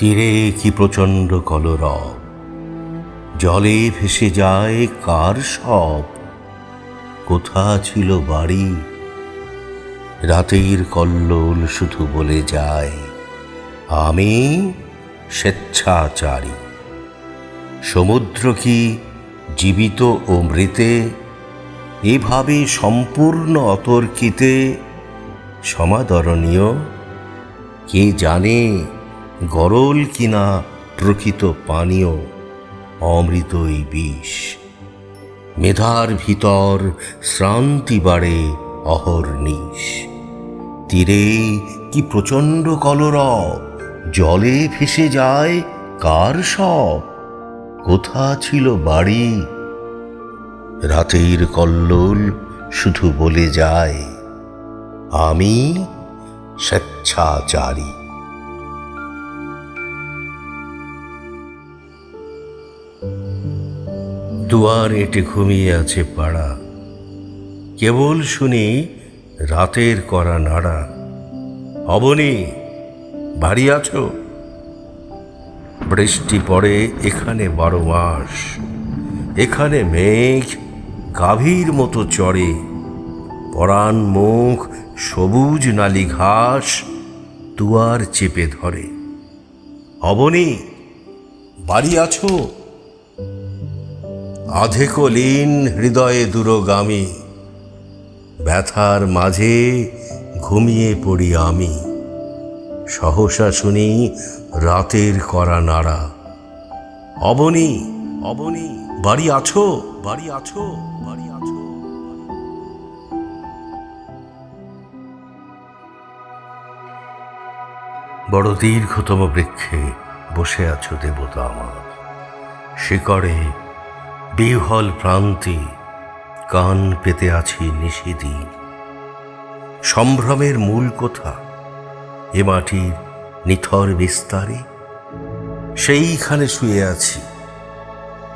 তীরে কি প্রচণ্ড কলরব? জলে ভেসে যায় কার সব? কোথা ছিল বাড়ি? রাতের কল্লোল শুধু বলে যায়, আমি স্বেচ্ছাচারী। সমুদ্র কি জীবিত ও মৃতে? এভাবে সম্পূর্ণ অতর্কিতে সমাদরণীয়? কে জানে গরল কিনা প্রকৃত পানীয় অমৃতই বিষ। মেধার ভিতর শ্রান্তি বাড়ে অহর্নিশ তীরে কি প্রচণ্ড কলরব, জলে ভেসে যায় কার সব? কোথা ছিল বাড়ি? রাতের কল্লোল শুধু বলে যায়, আমি স্বেচ্ছাচারী। দুয়ার এঁটে ঘুমিয়ে আছে পাড়া। কেবল শুনি রাতের করা নাড়া। অবনি, বাড়ি আছো? বৃষ্টি পড়ে এখানে বারো মাস। এখানে মেঘ গাভীর মতো চড়ে। পরাণ মুখ সবুজ নালি ঘাস দুয়ার চেপে ধরে। অবনি, বাড়ি আছো? আধেকলীন হৃদয়ে দূরগামী, ব্যথার মাঝে ঘুমিয়ে পড়ি আমি। সহসা শুনি রাতের করা নাড়া। অবনি অবনি, বাড়ি আছো বাড়ি আছো বাড়ি আছো। বড় দীর্ঘতম বৃক্ষে বসে আছো দেবতা আমার। শিকড়ে বিহল প্রান্তে কান পেতে আছি নিষেধি সম্ভ্রমের মূল কোথা, এ মাটির নিথর বিস্তারে, সেইখানে শুয়ে আছি।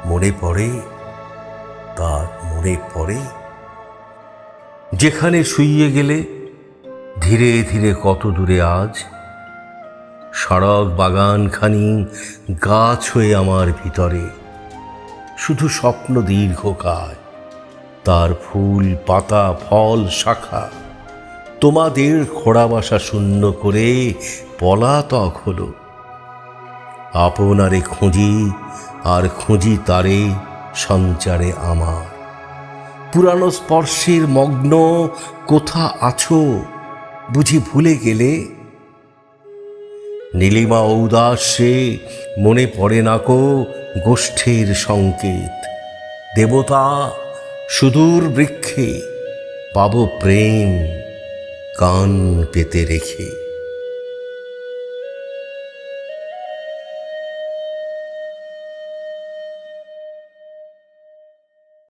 মনে পড়ে, তার মনে পড়ে। যেখানে শুইয়ে গেলে, ধীরে ধীরে কত দূরে আজ? সড়ক বাগানখানি গাছ হয়ে আমার ভিতরে। শুধু স্বপ্ন দীর্ঘকায়। তার ফুল, পাতা, ফল, শাখা, তোমাদের খোড়াবাসা শূন্য করে পলাতক হলো। আপনারে খুঁজি আর খুঁজি তারে সঞ্চারে আমার। পুরানো স্পর্শের মগ্ন কোথা আছো বুঝি ভুলে গেলে নীলিমা ঔদাসে, মনে পড়ে না কো গোষ্ঠীর সংকেত। দেবতা সুদূর বৃক্ষে, পাব প্রেম কান পেতে রেখে।